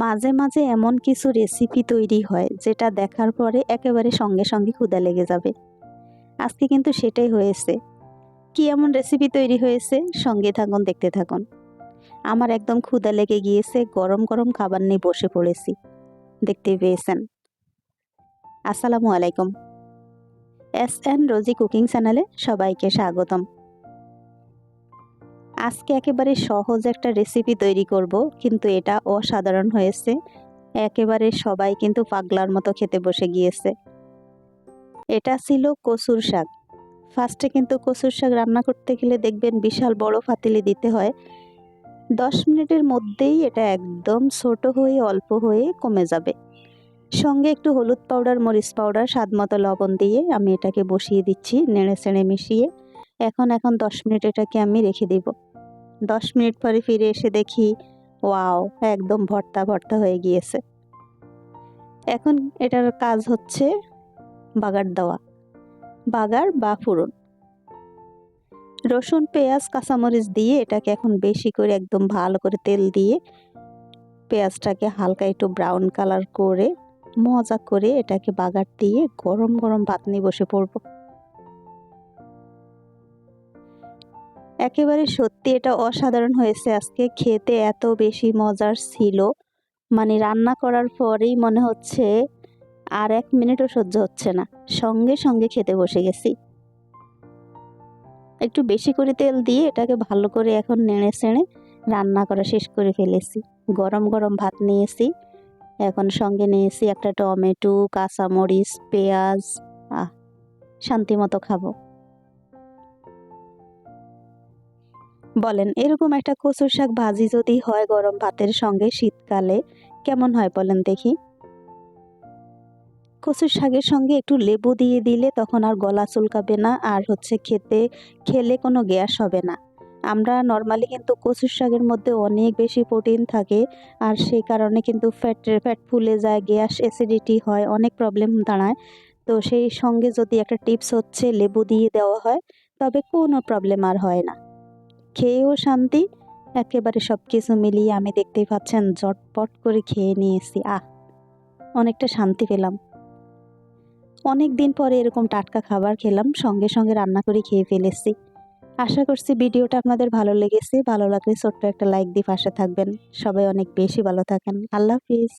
মাঝে মাঝে এমন কিছু রেসিপি তৈরি হয়, যেটা দেখার পরে একেবারে সঙ্গে সঙ্গে ক্ষুদা লেগে যাবে। আজকে কিন্তু সেটাই হয়েছে। কি এমন রেসিপি তৈরি হয়েছে? সঙ্গে থাকুন, দেখতে থাকুন। আমার একদম ক্ষুদা লেগে গিয়েছে, গরম গরম খাবার নিয়ে বসে পড়েছি। দেখতে পেয়েছেন। আসসালামু আলাইকুম। এস এন রোজি কুকিং চ্যানেলে সবাইকে স্বাগতম। আজকে একেবারে সহজ একটা রেসিপি তৈরি করব, কিন্তু এটা অসাধারণ হয়েছে। একেবারে সবাই কিন্তু পাগলার মতো খেতে বসে গিয়েছে। এটা ছিল কচুর শাক। ফার্স্টে কিন্তু কচুর শাক রান্না করতে গেলে দেখবেন বিশাল বড় ফাতিলে দিতে হয়। দশ মিনিটের মধ্যেই এটা একদম ছোট হয়ে, অল্প হয়ে কমে যাবে। সঙ্গে একটু হলুদ পাউডার, মরিচ পাউডার, স্বাদ মতো লবণ দিয়ে আমি এটাকে বসিয়ে দিচ্ছি নেড়ে চেড়ে মিশিয়ে। এখন এখন দশ মিনিট এটাকে আমি রেখে দিব। দশ মিনিট পরে ফিরে এসে দেখি, ওয়াও, একদম ভর্তা ভর্তা হয়ে গিয়েছে। এখন এটার কাজ হচ্ছে বাগার দেওয়া। বাগার বা ফুরন রসুন, পেঁয়াজ, কাঁচামরিচ দিয়ে এটাকে এখন বেশি করে একদম ভালো করে তেল দিয়ে পেঁয়াজটাকে হালকা একটু ব্রাউন কালার করে মজা করে এটাকে বাগার দিয়ে গরম গরম ভাত নিয়ে বসে পড়ব। একেবারে সত্যি এটা অসাধারণ হয়েছে। আজকে খেতে এত বেশি মজার ছিল। মানে রান্না করার পরেই মনে হচ্ছে আর এক মিনিটও সহ্য হচ্ছে না। সঙ্গে সঙ্গে খেতে বসে গেছি। একটু বেশি করে তেল দিয়ে এটাকে ভালো করে এখন নেড়ে চেড়ে রান্না করা শেষ করে ফেলেছি। গরম গরম ভাত নিয়েছি। এখন সঙ্গে নিয়েছি একটা টমেটো, কাঁচামরিচ, পেঁয়াজ, আহ, শান্তি মতো খাব। বলেন, এরকম একটা কচুর শাক ভাজি যদি হয় গরম ভাতের সঙ্গে শীতকালে, কেমন হয় বলেন দেখি? কচুর শাকের সঙ্গে একটু লেবু দিয়ে দিলে তখন আর গলা চুলকাবে না, আর হচ্ছে খেতে, খেলে কোনো গ্যাস হবে না। আমরা নর্মালি কিন্তু কচুর শাকের মধ্যে অনেক বেশি প্রোটিন থাকে, আর সেই কারণে কিন্তু ফ্যাটের, ফ্যাট ফুলে যায়, গ্যাস, অ্যাসিডিটি হয়, অনেক প্রবলেম দাঁড়ায়। তো সেই সঙ্গে যদি একটা টিপস হচ্ছে লেবু দিয়ে দেওয়া হয়, তবে কোনো প্রবলেম আর হয় না। খেয়েও শান্তি, একেবারে সব কিছু মিলিয়ে আমি দেখতেই পাচ্ছেন জটপট করে খেয়ে নিয়েছি। আহ, অনেকটা শান্তি পেলাম। অনেক দিন পরে এরকম টাটকা খাবার খেলাম, সঙ্গে সঙ্গে রান্না করে খেয়ে ফেলেছি। আশা করছি ভিডিওটা আপনাদের ভালো লেগেছে। ভালো লাগলে ছোট্ট একটা লাইক দিয়ে পাশে থাকবেন। সবাই অনেক বেশি ভালো থাকেন। আল্লাহ হাফিজ।